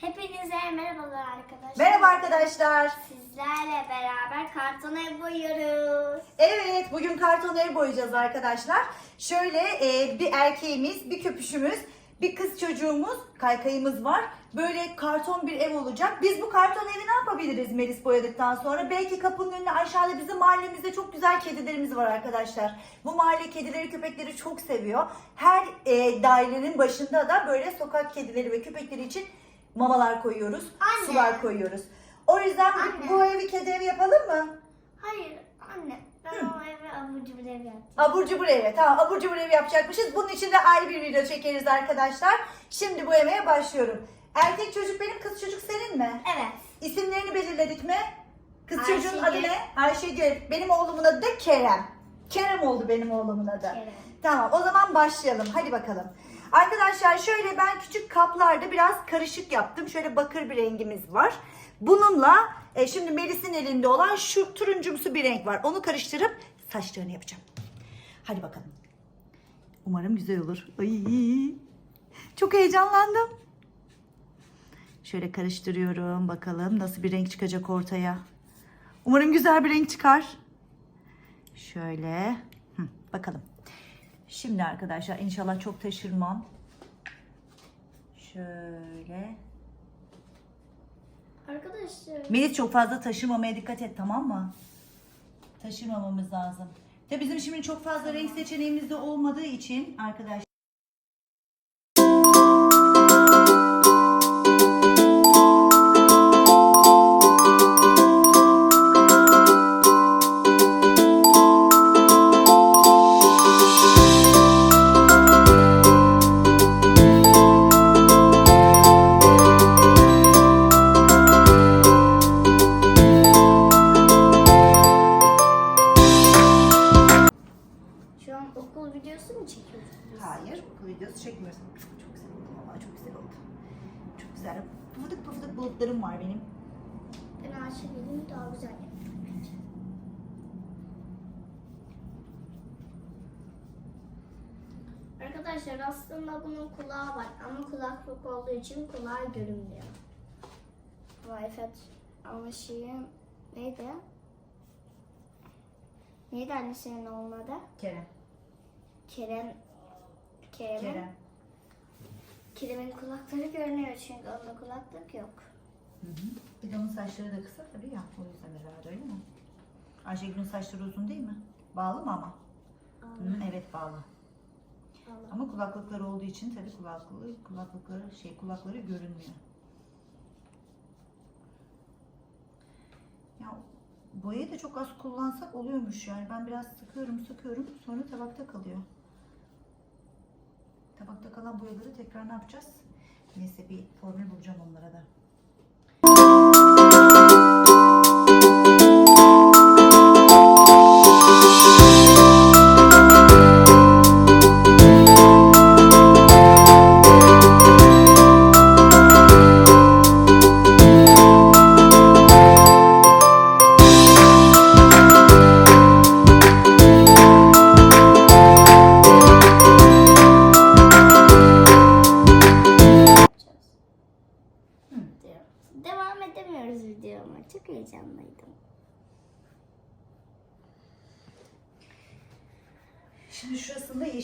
Hepinize merhabalar arkadaşlar. Merhaba arkadaşlar. Sizlerle beraber karton ev boyuyoruz. Evet bugün karton ev boyayacağız arkadaşlar. Şöyle e, bir erkeğimiz, bir köpüşümüz, bir kız çocuğumuz, kaykayımız var. Böyle karton bir ev olacak. Biz bu karton evi ne yapabiliriz Melis boyadıktan sonra? Belki kapının önüne aşağıda bizim mahallemizde çok güzel kedilerimiz var arkadaşlar. Bu mahalle kedileri, köpekleri çok seviyor. Her e, dairenin başında da böyle sokak kedileri ve köpekleri için mamalar koyuyoruz, Anne. sular koyuyoruz. O yüzden bu- Anne. bu evi kedi evi yapalım mı? Hayır anne ben o eve abur cubur ev yapacağım. Abur cubur evi. Tamam abur cubur evi yapacakmışız. Bunun için de ayrı bir video çekeriz arkadaşlar. Şimdi bu yemeğe başlıyorum. Erkek çocuk benim, kız çocuk senin mi? Evet. İsimlerini belirledik mi? Kız Ayşegül. çocuğun adı ne? Ayşegül. Benim oğlumun adı da Kerem. Kerem oldu benim oğlumun adı. Kerem. Tamam o zaman başlayalım. Hadi bakalım. Arkadaşlar şöyle ben küçük kaplarda biraz karışık yaptım. Şöyle bakır bir rengimiz var. Bununla e, şimdi Melis'in elinde olan şu turuncumsu bir renk var. Onu karıştırıp saçlarını yapacağım. Hadi bakalım. Umarım güzel olur. Ay, çok heyecanlandım. Şöyle karıştırıyorum. Bakalım nasıl bir renk çıkacak ortaya. Umarım güzel bir renk çıkar. Şöyle. Hı, bakalım. Şimdi arkadaşlar inşallah çok taşırmam. Şöyle. Arkadaşlar Melis çok fazla taşırmamaya dikkat et tamam mı? Taşırmamamız lazım. De bizim şimdi çok fazla renk seçeneğimiz de olmadığı için arkadaşlar. Güzel. Pıfıdık pıfıdık bulutlarım var benim. Ben Ayşegül'ün daha güzel bence. Arkadaşlar aslında bunun kulağı var ama kulaklık olduğu için kulağı görünmüyor. Evet ama şeyin neydi? Neydi annesinin olmadı? Kerem. Kerem Kerem'in Kerem. Kerem'in kulakları görünüyor çünkü onda kulaklık yok. Hı hı. Bir de onun saçları da kısa tabii ya. O yüzden herhalde öyle mi? Ayşegül'ün saçları uzun değil mi? Bağlı mı ama? Hı, evet bağlı. Allah. Ama kulaklıkları olduğu için tabii kulaklığı, kulaklıkları şey kulakları görünmüyor. Ya boyayı da çok az kullansak oluyormuş yani. Ben biraz sıkıyorum sıkıyorum sonra tabakta kalıyor. Tabakta kalan boyaları tekrar ne yapacağız? Neyse bir formül bulacağım onlara da.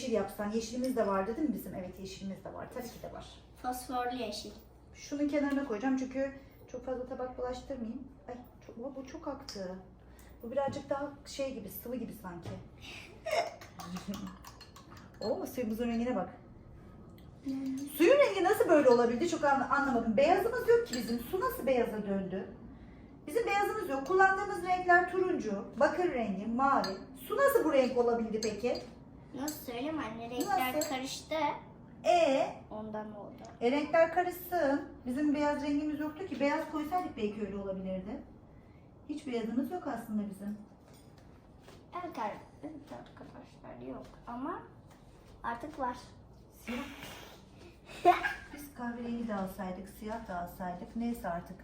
Yeşil yapsan. Yeşilimiz de vardı değil mi bizim? Evet yeşilimiz de var. Tabii ki de var. Fosforlu yeşil. Şunun kenarına koyacağım çünkü çok fazla tabak bulaştırmayayım. Ay çok, bu çok aktı. Bu birazcık daha şey gibi sıvı gibi sanki. Oo suyumuzun rengine bak. Suyun rengi nasıl böyle olabildi çok an- anlamadım. Beyazımız yok ki bizim. Su nasıl beyaza döndü? Bizim beyazımız yok. Kullandığımız renkler turuncu, bakır rengi, mavi. Su nasıl bu renk olabildi peki? Nasıl söyleyeyim anne? Renkler Nasıl? karıştı. E, Ondan oldu. e renkler karışsın. Bizim beyaz rengimiz yoktu ki. Beyaz koysaydık belki öyle olabilirdi. Hiç beyazımız yok aslında bizim. Evet, ar- evet arkadaşlar yok ama artık var. Siyah. Biz kahverengi de alsaydık, siyah da alsaydık. Neyse artık.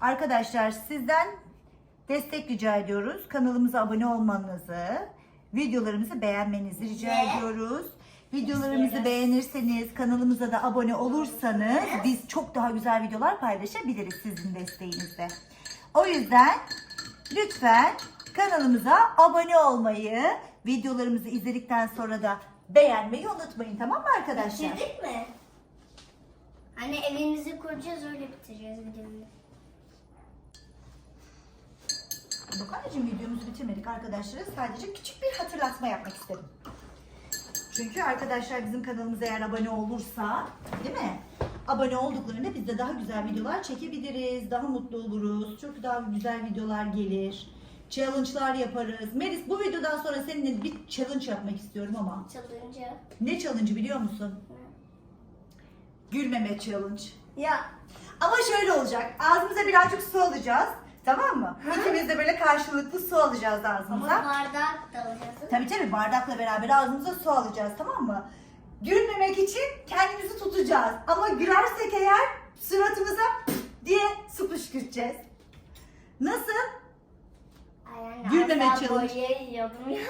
Arkadaşlar sizden destek rica ediyoruz. Kanalımıza abone olmanızı, videolarımızı beğenmenizi rica Ve- ediyoruz. Videolarımızı beğenirseniz, kanalımıza da abone olursanız biz çok daha güzel videolar paylaşabiliriz sizin desteğinizle. O yüzden lütfen kanalımıza abone olmayı, videolarımızı izledikten sonra da beğenmeyi unutmayın tamam mı arkadaşlar? Bitirdik mi? Hani evimizi kuracağız öyle bitireceğiz videoyu. Yok anneciğim videomuzu bitirmedik arkadaşlara. Sadece küçük bir hatırlatma yapmak istedim. Çünkü arkadaşlar bizim kanalımıza eğer abone olursa, değil mi? Abone olduklarında biz de daha güzel videolar çekebiliriz. Daha mutlu oluruz. Çok daha güzel videolar gelir. Challenge'lar yaparız. Melis bu videodan sonra seninle bir challenge yapmak istiyorum ama. Çalınca. Ne challenge'ı biliyor musun? Gülmeme challenge. Ya Ama şöyle olacak. Ağzımıza birazcık su alacağız. Tamam mı? İkimiz de böyle karşılıklı su alacağız ama ağzımıza. bardak da alacaksın. Tabii tabii bardakla beraber ağzımıza su alacağız tamam mı? Gülmemek için kendimizi tutacağız. Ama gülersek eğer suratımıza diye su püskürteceğiz. Nasıl? Ay anne, Gülmeme az daha challenge. boya yiyordum ya.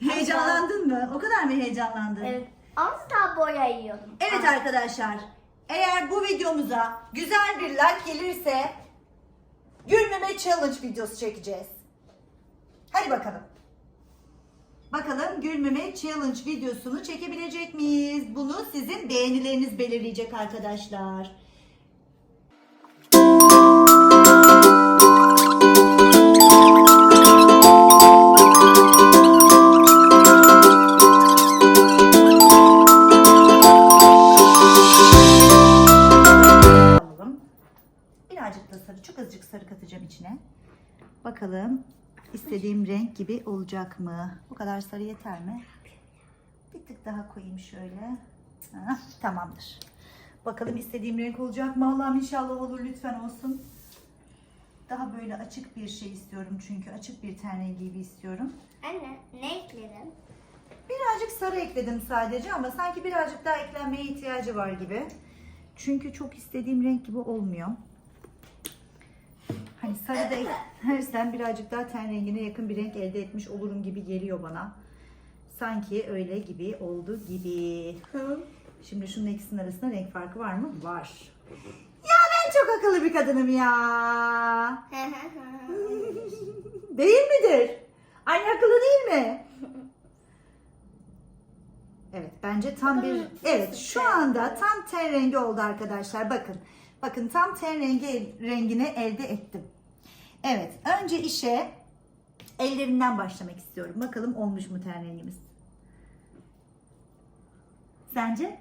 Heyecanlandın mı? O kadar mı heyecanlandın? evet. Az daha boya yiyordum. Evet arkadaşlar. Eğer bu videomuza güzel bir like gelirse gülmeme challenge videosu çekeceğiz. Hadi bakalım. Bakalım gülmeme challenge videosunu çekebilecek miyiz? Bunu sizin beğenileriniz belirleyecek arkadaşlar. Birazcık da sarı, çok azıcık sarı katacağım içine. Bakalım istediğim renk gibi olacak mı? Bu kadar sarı yeter mi? Bir tık daha koyayım şöyle. Hah, tamamdır. Bakalım istediğim renk olacak mı? Allah'ım inşallah olur lütfen olsun. Daha böyle açık bir şey istiyorum çünkü açık bir ten rengi gibi istiyorum. Anne ne ekledin? Birazcık sarı ekledim sadece ama sanki birazcık daha eklenmeye ihtiyacı var gibi. Çünkü çok istediğim renk gibi olmuyor. Sarı da eklersem birazcık daha ten rengine yakın bir renk elde etmiş olurum gibi geliyor bana. Sanki öyle gibi oldu gibi. Şimdi şunun ikisinin arasında renk farkı var mı? Var. Ya ben çok akıllı bir kadınım ya. Değil midir? Aynı akıllı değil mi? Evet bence tam bir evet şu anda tam ten rengi oldu arkadaşlar bakın. Bakın tam ten rengi rengini elde ettim. Evet önce işe ellerinden başlamak istiyorum. Bakalım olmuş mu ten rengimiz? Sence?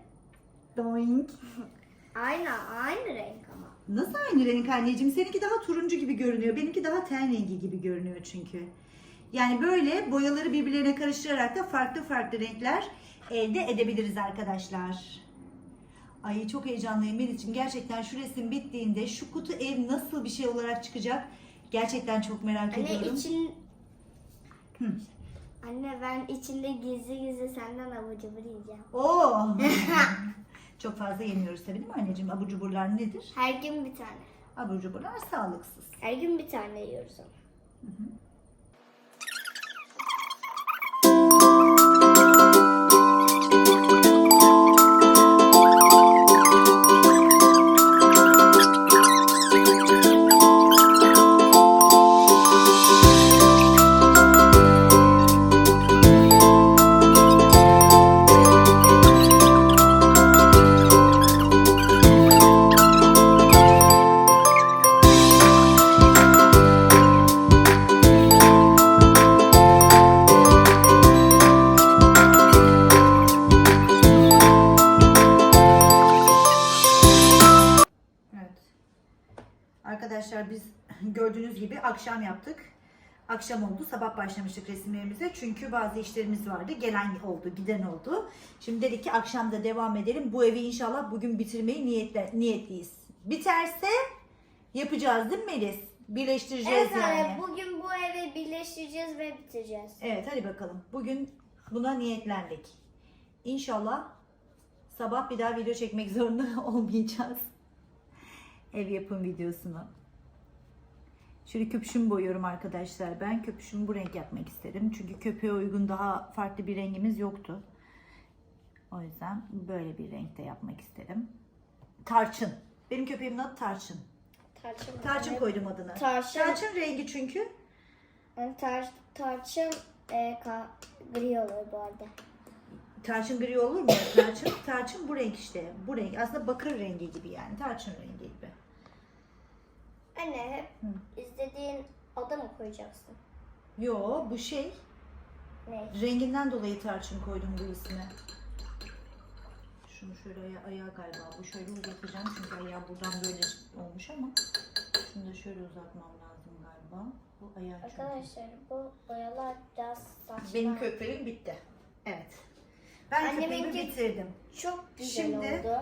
Doink. aynı aynı renk ama. Nasıl aynı renk anneciğim? Seninki daha turuncu gibi görünüyor. Benimki daha ten rengi gibi görünüyor çünkü. Yani böyle boyaları birbirlerine karıştırarak da farklı farklı renkler elde edebiliriz arkadaşlar. Ay çok heyecanlıyım Melis'ciğim. Gerçekten şu resim bittiğinde şu kutu ev nasıl bir şey olarak çıkacak? Gerçekten çok merak Anne ediyorum. için Hı. Anne ben içinde gizli gizli senden abur cubur yiyeceğim. Oo. çok fazla yemiyoruz tabii değil mi anneciğim? Abur cuburlar nedir? Her gün bir tane. Abur cuburlar sağlıksız. Her gün bir tane yiyoruz ama. Evet. Başlamıştık resimlerimize. Çünkü bazı işlerimiz vardı. Gelen oldu, giden oldu. Şimdi dedik ki akşam da devam edelim. Bu evi inşallah bugün bitirmeyi niyetle, niyetliyiz. Biterse yapacağız değil mi Melis? Birleştireceğiz Evet yani. anne bugün bu evi birleştireceğiz ve bitireceğiz. Evet hadi bakalım. Bugün buna niyetlendik. İnşallah sabah bir daha video çekmek zorunda olmayacağız. Ev yapım videosunu. Şöyle köpüşümü boyuyorum arkadaşlar. Ben köpüşümü bu renk yapmak istedim. Çünkü köpüğe uygun daha farklı bir rengimiz yoktu. O yüzden böyle bir renkte yapmak istedim. Tarçın. Benim köpeğimin adı Tarçın. Tarçın. Tarçın koydum adını. Tarçın. Tarçın rengi çünkü. Yani tar tarçın e, ka gri olur bu arada. Tarçın gri olur mu? Tarçın, tarçın bu renk işte. Bu renk. Aslında bakır rengi gibi yani. Tarçın rengi gibi. Anne hep izlediğin adı mı koyacaksın? Yo bu şey. Ne? Renginden dolayı tarçın koydum bu ismi. Şunu şöyle aya ayağa galiba. Bu şöyle uzatacağım çünkü ayağı buradan böyle olmuş ama. Şunu da şöyle uzatmam lazım galiba. Bu ayağı çünkü. Arkadaşlar bu boyalar biraz saçma. Benim köpeğim bitti. Evet. Ben Anneminki- köpeğimi bitirdim. çok güzel Şimdi- oldu.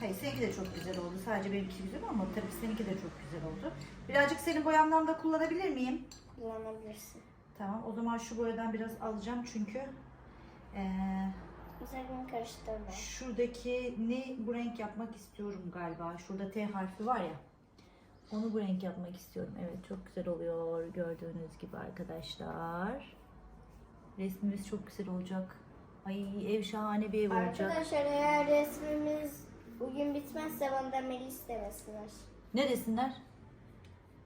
Hayır seninki de çok güzel oldu. Sadece benimki güzel ama tabii seninki de çok güzel oldu. Birazcık senin boyandan da kullanabilir miyim? Kullanabilirsin. Tamam o zaman şu boyadan biraz alacağım çünkü eee, Sakın karıştırma. şuradaki ne bu renk yapmak istiyorum galiba. Şurada T harfi var ya. Onu bu renk yapmak istiyorum. Evet çok güzel oluyor gördüğünüz gibi arkadaşlar. Resmimiz çok güzel olacak. Ay ev şahane bir ev olacak. Arkadaşlar eğer resmimiz bugün bitmezse bana Melis demesinler. Ne desinler?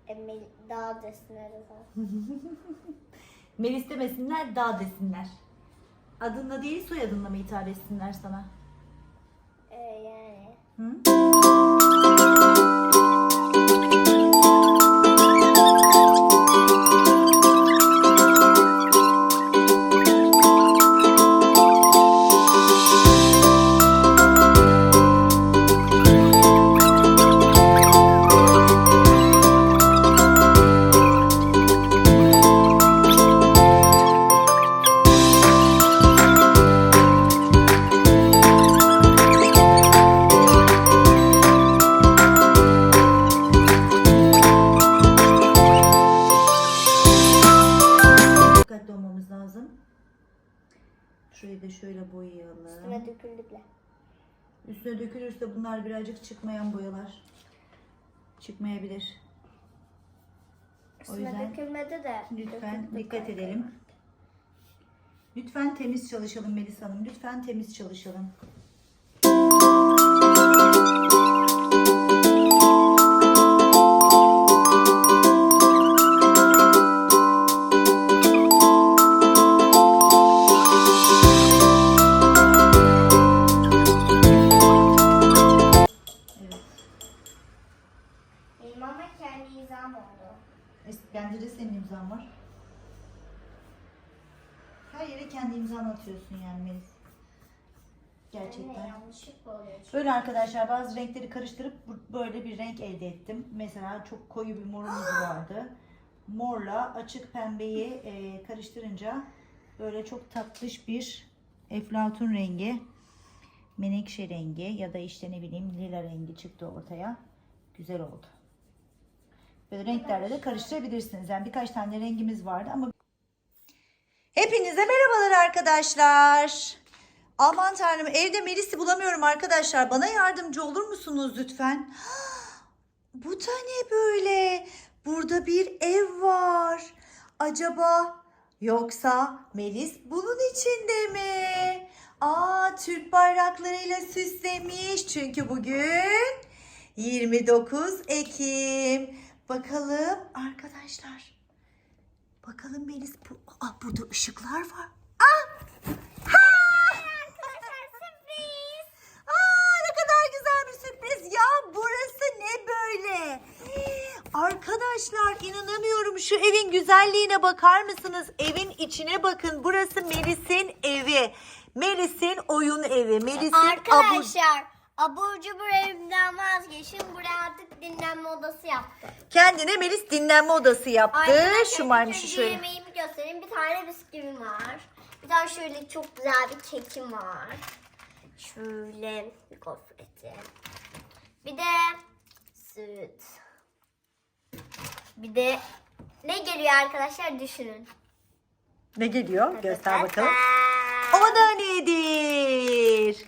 E, Mel daha desinler o zaman. Melis demesinler, dağ desinler. Adınla değil soyadınla mı hitap etsinler sana? E, yani. Hı? Bunlar birazcık çıkmayan boyalar. Çıkmayabilir. O yüzden dökülmedi de. lütfen döküldü dikkat galiba. edelim. Lütfen temiz çalışalım Melisa Hanım. Lütfen temiz çalışalım. Her yere kendi imzanı atıyorsun yani Melis. Anne Gerçekten. yanlışlıkla oluyor. çünkü. Böyle arkadaşlar bazı renkleri karıştırıp bu- böyle bir renk elde ettim. Mesela çok koyu bir morumuz vardı. Morla açık pembeyi e, karıştırınca böyle çok tatlış bir eflatun rengi, menekşe rengi ya da işte ne bileyim lila rengi çıktı ortaya. Güzel oldu. Böyle renklerle de karıştırabilirsiniz. Yani birkaç tane rengimiz vardı ama Hepinize merhabalar arkadaşlar. Aman tanrım evde Melis'i bulamıyorum arkadaşlar. Bana yardımcı olur musunuz lütfen? Bu da ne böyle? Burada bir ev var. Acaba yoksa Melis bunun içinde mi? Aa Türk bayraklarıyla süslemiş. Çünkü bugün 29 Ekim. Bakalım arkadaşlar. Bakalım Melis bu. Aa burada ışıklar var. Aa ne kadar güzel bir sürpriz ya. Burası ne böyle? Arkadaşlar inanamıyorum şu evin güzelliğine bakar mısınız? Evin içine bakın. Burası Melis'in evi. Melis'in oyun evi. Melis'in abur... Arkadaşlar abur cubur evimden vazgeçin. Buraya artık dinlenme odası yaptım. Kendine Melis dinlenme odası yaptı. Arkadaşlar Şu maymışı önce şöyle. yemeğimi göstereyim. Bir tane bisküvim var. Bir tane şöyle çok güzel bir kekim var. Şöyle bir gofreti. Bir de süt. Bir de ne geliyor arkadaşlar düşünün. Ne geliyor? Göster bakalım. O da nedir?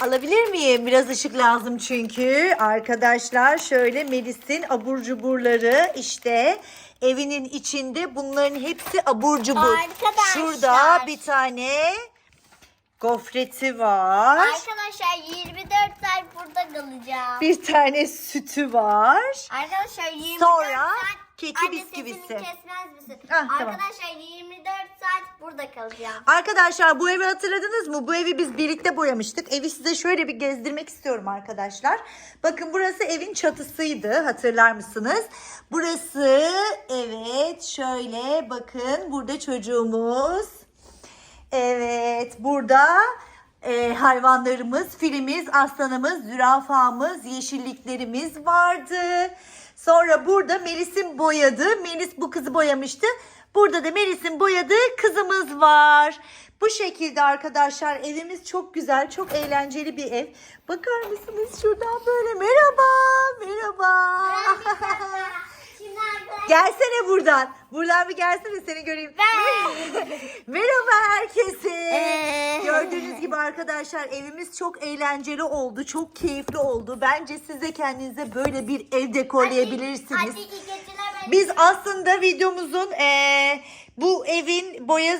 Alabilir miyim? Biraz ışık lazım çünkü. Arkadaşlar şöyle Melis'in abur cuburları işte evinin içinde bunların hepsi abur cubur. Arkadaşlar. Şurada bir tane Gofreti var. Arkadaşlar 24 saat burada kalacağım. Bir tane sütü var. Arkadaşlar 24 Sonra saat Anne, bisküvisi. sesimi kesmez misin? Ah, tamam. Arkadaşlar 24 saat burada kalacağım. Arkadaşlar bu evi hatırladınız mı? Bu evi biz birlikte boyamıştık. Evi size şöyle bir gezdirmek istiyorum arkadaşlar. Bakın burası evin çatısıydı. Hatırlar mısınız? Burası evet şöyle bakın burada çocuğumuz. Evet burada e, hayvanlarımız, filimiz, aslanımız, zürafamız, yeşilliklerimiz vardı. Sonra burada Melis'in boyadığı, Melis bu kızı boyamıştı. Burada da Melis'in boyadığı kızımız var. Bu şekilde arkadaşlar evimiz çok güzel, çok eğlenceli bir ev. Bakar mısınız şuradan böyle merhaba, merhaba. Gelsene buradan. Buradan bir gelsene seni göreyim. Merhaba herkese. Ee. Gördüğünüz gibi arkadaşlar evimiz çok eğlenceli oldu. Çok keyifli oldu. Bence siz de kendinize böyle bir ev dekorlayabilirsiniz. Hadi ben- Biz aslında videomuzun eee, bu evin boya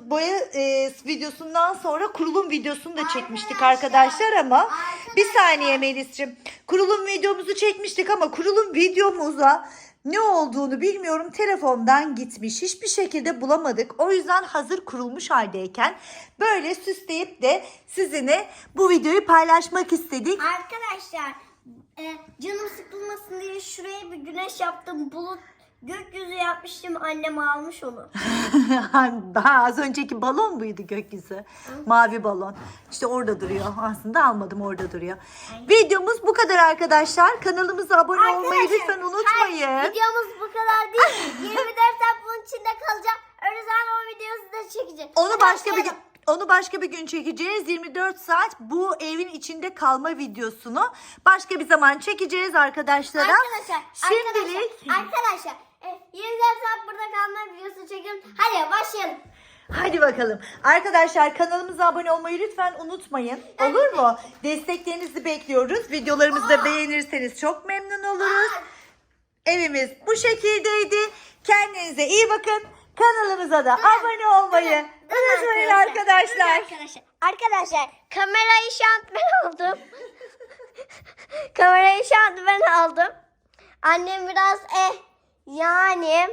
boya eee, videosundan sonra kurulum videosunu da çekmiştik Arkadaşlar, arkadaşlar ama bir arkadaşlar. saniye Melis'ciğim. Kurulum videomuzu çekmiştik ama kurulum videomuza ne olduğunu bilmiyorum telefondan gitmiş. Hiçbir şekilde bulamadık. O yüzden hazır kurulmuş haldeyken böyle süsleyip de sizinle bu videoyu paylaşmak istedik. Arkadaşlar e, canım sıkılmasın diye şuraya bir güneş yaptım. Bulut gökyüzü yapmıştım. Annem almış onu. Daha az önceki balon muydu gökyüzü? Mavi balon. İşte orada duruyor. Aslında almadım orada duruyor. Videomuz bu kadar arkadaşlar. Kanalımıza abone olmayı Arkadaşlar, lütfen unutmayın. hayır, videomuz bu kadar değil. 24 saat bunun içinde kalacağım. Öyle zaman o videosu da çekeceğim. Onu başka bir gün. Onu başka bir gün çekeceğiz. 24 saat bu evin içinde kalma videosunu başka bir zaman çekeceğiz arkadaşlara. Arkadaşlar, Şimdilik arkadaşlar, arkadaşlar. E, 24 saat burada kalma videosu çekelim. Hadi başlayalım. Hadi bakalım. Arkadaşlar kanalımıza abone olmayı lütfen unutmayın. Olur mu? Desteklerinizi bekliyoruz. Videolarımızı da beğenirseniz çok memnun oluruz. Evimiz bu şekildeydi. Kendinize iyi bakın. Kanalımıza da abone olmayı unutmayın arkadaşlar. Arkadaşlar, arkadaşlar kamerayı şu an ben aldım. kamerayı şu an ben aldım. Annem biraz eh yani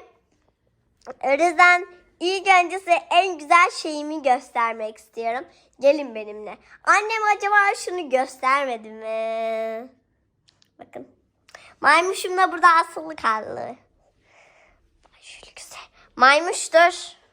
yüzden ilk önce size en güzel şeyimi göstermek istiyorum. Gelin benimle. Annem acaba şunu göstermedi mi? Bakın. Maymuşum da burada asılı kaldı. Şöyle güzel. Maymuştur.